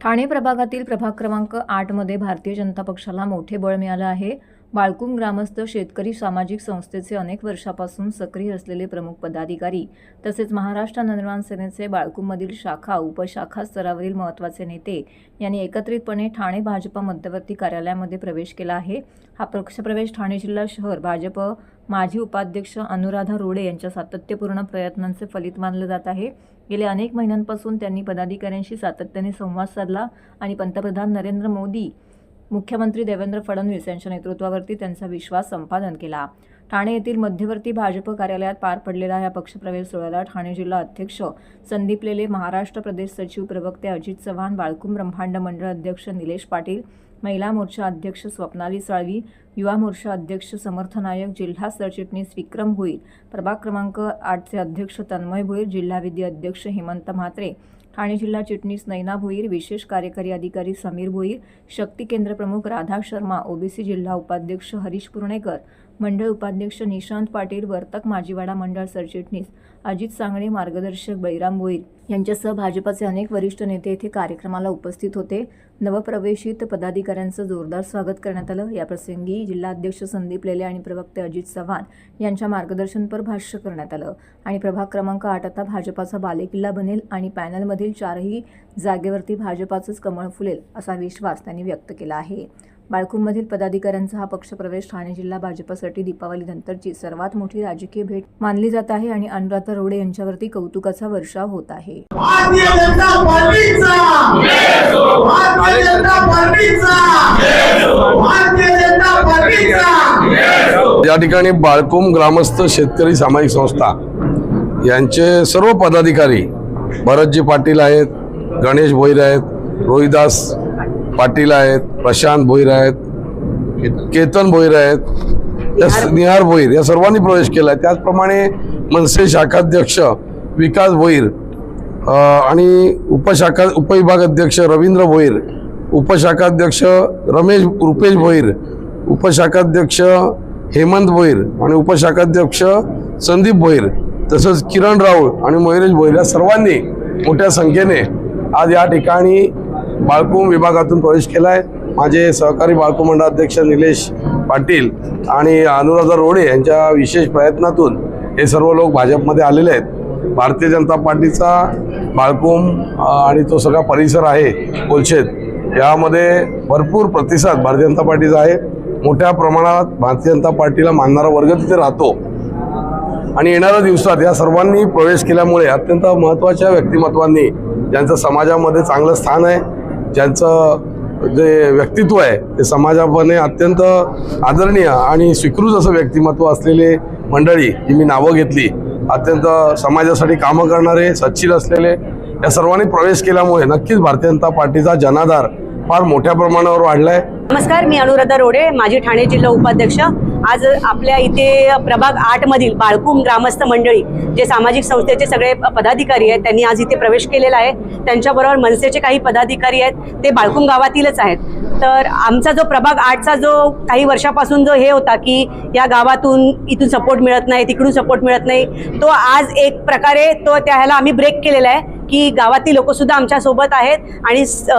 ठाणे प्रभागातील प्रभाग क्रमांक आठमध्ये भारतीय जनता पक्षाला मोठे बळ मिळालं आहे. बाळकुम ग्रामस्थ शेतकरी सामाजिक संस्थेचे अनेक वर्षापासून सक्रिय असलेले प्रमुख पदाधिकारी तसेच महाराष्ट्र नवनिर्माण सेनेचे बाळकुममधील शाखा उपशाखा स्तरावरील महत्त्वाचे नेते यांनी एकत्रितपणे ठाणे भाजपा मध्यवर्ती कार्यालयामध्ये प्रवेश केला आहे. हा पक्षप्रवेश ठाणे जिल्हा शहर भाजप माजी उपाध्यक्ष अनुराधा रोडे यांच्या सातत्यपूर्ण प्रयत्नांचे फलित मानलं जात आहे. गेल्या अनेक महिन्यांपासून त्यांनी पदाधिकाऱ्यांशी सातत्याने संवाद साधला आणि पंतप्रधान नरेंद्र मोदी मुख्यमंत्री देवेंद्र फडणवीस यांच्या नेतृत्वावरती त्यांचा विश्वास संपादन केला. ठाणे येथील मध्यवर्ती भाजप कार्यालयात पार पडलेला या पक्षप्रवेश सोहळ्याला ठाणे जिल्हा अध्यक्ष संदीप लेले महाराष्ट्र प्रदेश सचिव प्रवक्ते अजित चव्हाण बाळकुम ब्रह्मांड मंडळ अध्यक्ष निलेश पाटील महिला मोर्चा अध्यक्ष स्वप्नाली साळवी युवा मोर्चा अध्यक्ष समर्थ नायक जिल्हा सरचिटणीस विक्रम भोईर प्रभाग क्रमांक आठचे अध्यक्ष तन्मय भोईर जिल्हा विधी अध्यक्ष हेमंत म्हात्रे ठाणे जिल्हा चिटणीस नैना भोईर विशेष कार्यकारी अधिकारी समीर भोईर शक्ती केंद्र प्रमुख राधा शर्मा ओबीसी जिल्हा उपाध्यक्ष हरीश पुर्णेकर मंडळ उपाध्यक्ष निशांत पाटील वर्तक माजीवाडा मंडळ सरचिटणीस अजित सांगणे मार्गदर्शक बैराम भोईर यांच्यासह भाजपाचे अनेक वरिष्ठ नेते येथे कार्यक्रमाला उपस्थित होते. नवप्रवेशित पदाधिकाऱ्यांचं जोरदार स्वागत करण्यात आलं. याप्रसंगी जिल्हाध्यक्ष संदीप लेले आणि प्रवक्ते अजित चव्हाण यांच्या मार्गदर्शनपर भाष्य करण्यात आलं. आणि प्रभाग क्रमांक आठ आता भाजपाचा बालेकिल्ला बनेल आणि पॅनलमधील चारही जागेवरती भाजपाचंच कमळ फुलेल असा विश्वास त्यांनी व्यक्त केला आहे. बाळकुंमधील पदाधिकाऱ्यांचा हा पक्षप्रवेश ठाणे जिल्हा भाजपासाठी दीपावलीनंतरची सर्वात मोठी राजकीय भेट मानली जात आहे आणि अनुराधा रोडे यांच्यावरती कौतुकाचा वर्षाव होत आहे. भारतीय जनता पार्टीचा. भारतीय जनता पार्टीचा. भारतीय जनता पार्टीचा. या ठिकाणी बाळकुम ग्रामस्थ शेतकरी सामाजिक संस्था यांचे सर्व पदाधिकारी भरतजी पाटील आहेत गणेश भोईर आहेत रोहिदास पाटील आहेत प्रशांत भोईर आहेत केतन भोईर आहेत या निहार भोईर या सर्वांनी प्रवेश केला आहे त्याचप्रमाणे मनसे शाखाध्यक्ष विकास भोईर आणि उपशाखा उपविभाग अध्यक्ष रवींद्र भोईर उपशाखाध्यक्ष रमेश रुपेश भोईर उपशाखाध्यक्ष हेमंत भोईर आणि उपशाखाध्यक्ष संदीप भोईर तसंच किरण राऊळ आणि मयुरेश भोईर या सर्वांनी मोठ्या संख्येने आज या ठिकाणी बाळकुम विभागातून प्रवेश केला आहे माझे सहकारी बाळकुम मंडळाध्यक्ष निलेश पाटील आणि अनुराधा रोडे यांच्या विशेष प्रयत्नातून हे सर्व लोक भाजपमध्ये आलेले आहेत. भारतीय जनता पार्टीचा बाळकुम आणि तो सगळा परिसर आहे कोलशेत यामध्ये भरपूर प्रतिसाद भारतीय जनता पार्टीचा आहे. मोठ्या प्रमाणात भारतीय जनता पार्टीला मानणारा वर्ग तिथे राहतो. आणि येणाऱ्या दिवसात या सर्वांनी प्रवेश केल्यामुळे अत्यंत महत्त्वाच्या व्यक्तिमत्वांनी ज्यांचं समाजामध्ये चांगलं स्थान आहे ज्यांचं जे व्यक्तित्व आहे ते समाजामध्ये अत्यंत आदरणीय आणि स्वीकृत असं व्यक्तिमत्व असलेले मंडळी जी मी नावं घेतली. अत्यंत समाजासाठी कामं करणारे सच्चिल असलेले या सर्वांनी प्रवेश केल्यामुळे नक्कीच भारतीय जनता पार्टीचा जनाधार फार मोठ्या प्रमाणावर वाढलाय. नमस्कार मी अनुराधा रोडे माजी ठाणे जिल्हा उपाध्यक्ष. आज आपल्या इथे प्रभाग आठ मधील बाळकुम ग्रामस्थ मंडळी जे सामाजिक संस्थेचे सगळे पदाधिकारी आहेत त्यांनी आज इथे प्रवेश केलेला आहे. त्यांच्याबरोबर मनसेचे काही पदाधिकारी आहेत ते बाळकुम गावातीलच आहेत. तर आमचा जो प्रभाग आठचा जो काही वर्षापासून जो हे होता की या गावातून इथून सपोर्ट मिळत नाही तिकडून सपोर्ट मिळत नाही तो आज एक प्रकारे तो त्या ह्याला आम्ही ब्रेक केलेला आहे की गावातली लोकंसुद्धा आमच्यासोबत आहेत आणि स-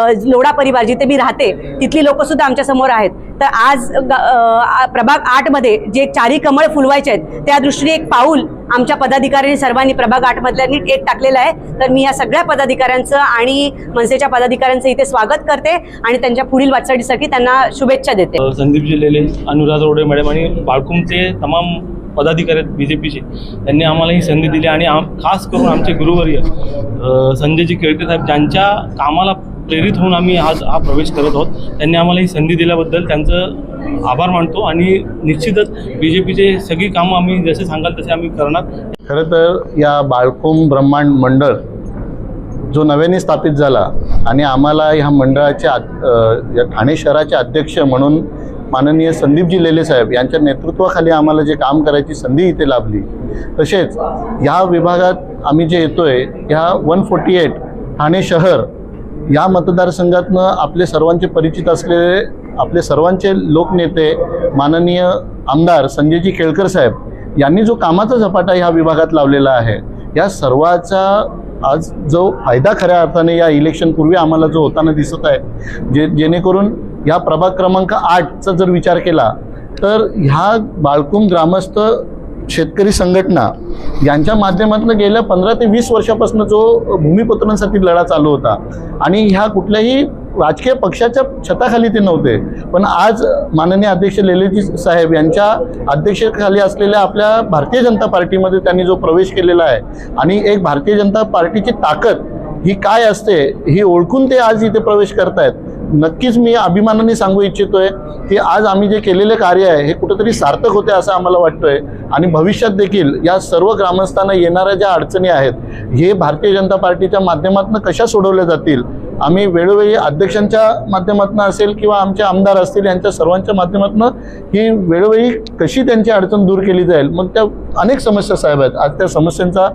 परिवार जिथे मी राहते तिथली लोकंसुद्धा आमच्यासमोर आहेत. तर आज ग- आ- प्रभाग आठमध्ये जे चारी कमळ फुलवायचे आहेत त्या दृष्टीने एक पाऊल आमच्या पदाधिकाऱ्यांनी सर्वांनी प्रभाग आठमधल्यांनी एक टाकलेलं आहे. तर मी या सगळ्या पदाधिकाऱ्यांचं आणि मनसेच्या पदाधिकाऱ्यांचं इथे स्वागत करते आणि त्यांच्या पुढील वाटचालीसाठी त्यांना शुभेच्छा देते. संदीप जिल्हेले अनुराधा रोडे मॅडम आणि बाळकुमचे तमाम पदाधिकारी आहेत बी जे पीचे त्यांनी आम्हाला ही संधी दिली आणि आम खास करून आमचे गुरुवर्य संजयजी केळकर साहेब ज्यांच्या कामाला प्रेरित होऊन आम्ही आज हा प्रवेश करत आहोत. त्यांनी आम्हाला ही संधी दिल्याबद्दल त्यांचं आभार मानतो आणि निश्चितच बी जे पीचे सगळी कामं आम्ही जसे सांगाल तसे आम्ही करणार. खरं तर या बाळकुम ब्रह्मांड मंडळ जो नव्याने स्थापित झाला आणि आम्हाला ह्या मंडळाचे या ठाणे शहराचे अध्यक्ष म्हणून माननीय संदीपजी लेले साहेब यांच्या नेतृत्वाखाली आम्हाला जे काम करायची संधी इथे लाभली. तसेच ह्या विभागात आम्ही जे येतोय ह्या वन फोर्टी एट ठाणे शहर या मतदारसंघातनं आपले सर्वांचे परिचित असलेले आपले सर्वांचे लोकनेते माननीय आमदार संजयजी केळकर साहेब यांनी जो कामाचा झपाटा ह्या विभागात लावलेला आहे या सर्वाचा आज जो फायदा खऱ्या अर्थाने या इलेक्शनपूर्वी आम्हाला जो होताना दिसत आहे जे जेणेकरून या प्रभाग क्रमांक आठचा जर विचार केला तर ह्या बाळकुम ग्रामस्थ शेतकरी संघटना यांच्या माध्यमातून गेल्या पंधरा ते वीस वर्षापासून जो भूमिपुत्रांसाठी लढा चालू होता आणि ह्या कुठल्याही राजकीय पक्षाच्या छताखाली ते नव्हते. पण आज माननीय अध्यक्ष लेलेजी साहेब यांच्या अध्यक्षतेखाली असलेल्या आपल्या भारतीय जनता पार्टीमध्ये त्यांनी जो प्रवेश केलेला आहे आणि एक भारतीय जनता पार्टीची ताकद ही काय असते ही ओळखून ते आज इथे प्रवेश करतायत. नक्कीच मी अभिमानाने सांगू इच्छितोय की आज आम्ही जे केलेले कार्य आहे हे कुठेतरी सार्थक होते असं आम्हाला वाटतंय. आणि भविष्यात देखील या सर्व ग्रामस्थांना येणाऱ्या ज्या अडचणी आहेत हे भारतीय जनता पार्टीच्या माध्यमातून कशा सोडवल्या जातील? आम्ही वेळोवेळी अध्यक्षांच्या माध्यमातून असेल किंवा आमचे आमदार असतील यांच्या सर्वांच्या माध्यमातून ही वेळोवेळी कशी त्यांची अडचण दूर केली जाईल? मग त्या अनेक समस्या साहेब आहेत. आज त्या समस्यांचा